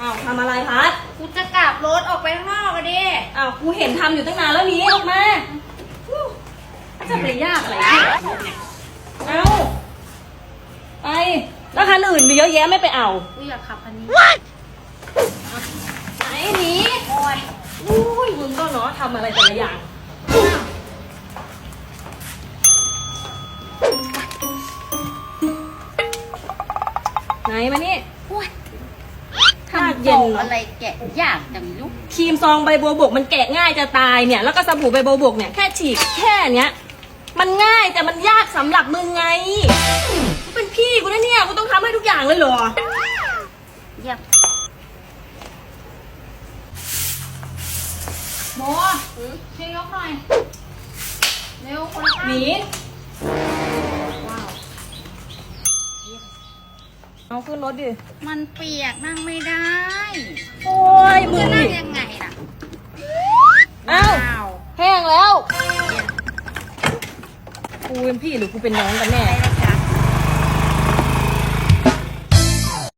อ้าวทำอะไรพัดกูจะกลับรถออกไปข้างนอกอะดิอ้าวกูเห็นทำอยู่ตั้งนานแล้วหนีออกมาอู้จะไปยากอะไรเนี่ยเอาไป แล้วคันอื่นมีเยอะแยะไม่ไปเอา กูอยากขับคันนี้ไหนหนีโอ้ยอุ้ยมึงก็เนาะทำอะไรแต่ละอย่าง ไหนมานี่ โอ้ยทาด เย็นทำเนาะอะไรแกะยากจังลูกครีมซองใบบัวบกมันแกะง่ายจะตายเนี่ย แล้วก็สบู่ใบบัวบกเนี่ยแค่ฉีกแค่เนี้ย มันง่ายแต่มันยากสำหรับมึงไงกูเป็นพี่กูนะเนี่ยกูต้องทำให้ทุกอย่างเลยเหรอ เยี่ยมโมช่วยยกหน่อย เร็วคนละข้างหนีว้าว เอาขึ้นรถดิ มันเปียกนั่งไม่ได้โอ้ยมึ จะงนั่งนี่ยังไงล่ะเอ้าว้าวแห้งแล้วเนี่ยกูเป็นพี่หรือกูเป็นน้องกันแน่ไปแล้วจ้ะ